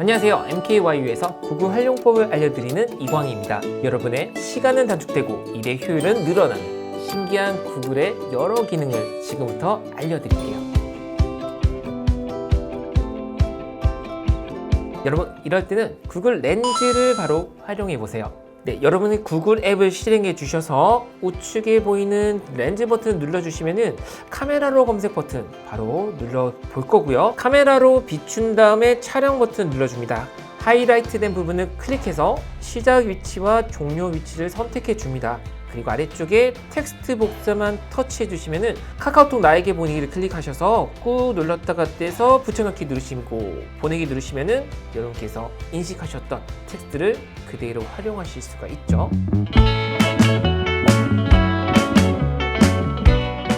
안녕하세요. MKYU에서 구글 활용법을 알려드리는 이광희입니다. 여러분의 시간은 단축되고 일의 효율은 늘어나는 신기한 구글의 여러 기능을 지금부터 알려드릴게요. 여러분, 이럴 때는 구글 렌즈를 바로 활용해 보세요. 네, 여러분이 구글 앱을 실행해 주셔서 우측에 보이는 렌즈 버튼 눌러주시면은 카메라로 검색 버튼 바로 눌러 볼 거고요. 카메라로 비춘 다음에 촬영 버튼 눌러줍니다. 하이라이트 된 부분을 클릭해서 시작 위치와 종료 위치를 선택해 줍니다. 그리고 아래쪽에 텍스트 복사만 터치해 주시면은 카카오톡 나에게 보내기를 클릭하셔서 꾹 눌렀다가 떼서 붙여넣기 누르시고 보내기 누르시면은 여러분께서 인식하셨던 텍스트를 그대로 활용하실 수가 있죠.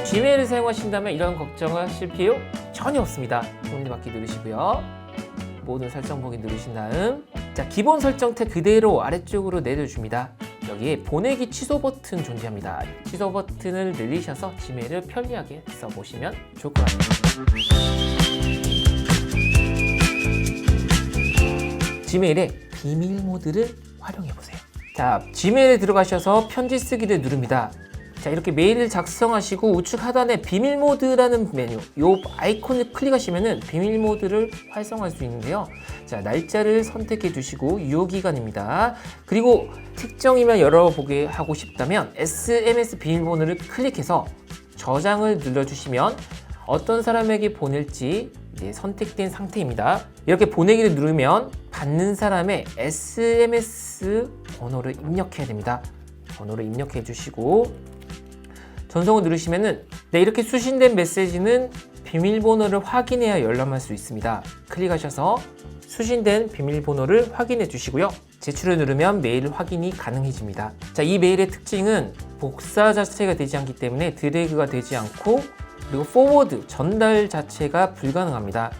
지메일을 사용하신다면 이런 걱정하실 필요 전혀 없습니다. 동일받기 누르시고요. 모든 설정 보기 누르신 다음 자 기본 설정 탭 그대로 아래쪽으로 내려줍니다. 여기에 보내기 취소 버튼 존재합니다. 취소 버튼을 늘리셔서 지메일을 편리하게 써보시면 좋을 것 같아요. 지메일의 비밀 모드를 활용해 보세요. 자, 지메일에 들어가셔서 편지 쓰기를 누릅니다. 자, 이렇게 메일을 작성하시고 우측 하단에 비밀 모드라는 메뉴, 요 아이콘을 클릭하시면은 비밀 모드를 활성화할 수 있는데요. 자, 날짜를 선택해 주시고 유효 기간입니다. 그리고 특정이면 열어보게 하고 싶다면 SMS 비밀번호를 클릭해서 저장을 눌러주시면 어떤 사람에게 보낼지 이제 선택된 상태입니다. 이렇게 보내기를 누르면 받는 사람의 SMS 번호를 입력해야 됩니다. 번호를 입력해 주시고 전송을 누르시면은 네, 이렇게 수신된 메시지는 비밀번호를 확인해야 열람할 수 있습니다. 클릭하셔서 수신된 비밀번호를 확인해 주시고요. 제출을 누르면 메일 확인이 가능해집니다. 자, 이 메일의 특징은 복사 자체가 되지 않기 때문에 드래그가 되지 않고 그리고 포워드 전달 자체가 불가능합니다.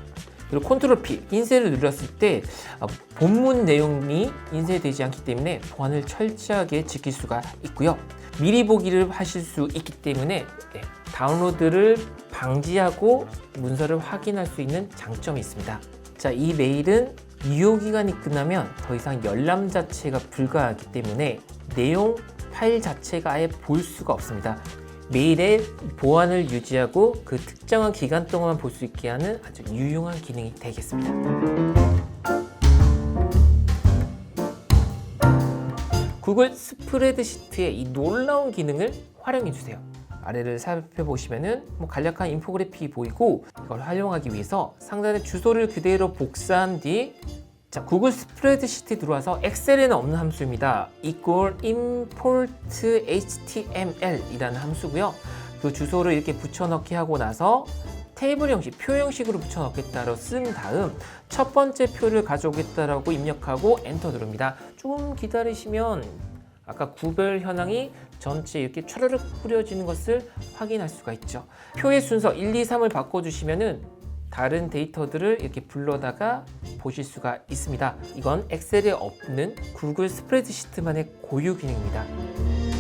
그리고 컨트롤 P 인쇄를 눌렀을 때 어, 본문 내용이 인쇄되지 않기 때문에 보안을 철저하게 지킬 수가 있고요. 미리 보기를 하실 수 있기 때문에 네, 다운로드를 방지하고 문서를 확인할 수 있는 장점이 있습니다. 자, 이 메일은 유효 기간이 끝나면 더 이상 열람 자체가 불가하기 때문에 내용 파일 자체가 아예 볼 수가 없습니다. 메일의 보안을 유지하고 그 특정한 기간 동안 볼수 있게 하는 아주 유용한 기능이 되겠습니다. 구글 스프레드시트의 이 놀라운 기능을 활용해 주세요. 아래를 살펴보시면은 뭐 간략한 인포그래픽이 보이고 이걸 활용하기 위해서 상단에 주소를 그대로 복사한 뒤 자, 구글 스프레드시트 들어와서 엑셀에는 없는 함수입니다. equal import html 이라는 함수고요. 그 주소를 이렇게 붙여넣기 하고 나서 테이블 형식, 표 형식으로 붙여넣겠다로 쓴 다음 첫 번째 표를 가져오겠다라고 입력하고 엔터 누릅니다. 조금 기다리시면 아까 구별 현황이 전체 이렇게 촤르륵 뿌려지는 것을 확인할 수가 있죠. 표의 순서 1, 2, 3을 바꿔주시면은 다른 데이터들을 이렇게 불러다가 보실 수가 있습니다. 이건 엑셀에 없는 구글 스프레드시트만의 고유 기능입니다.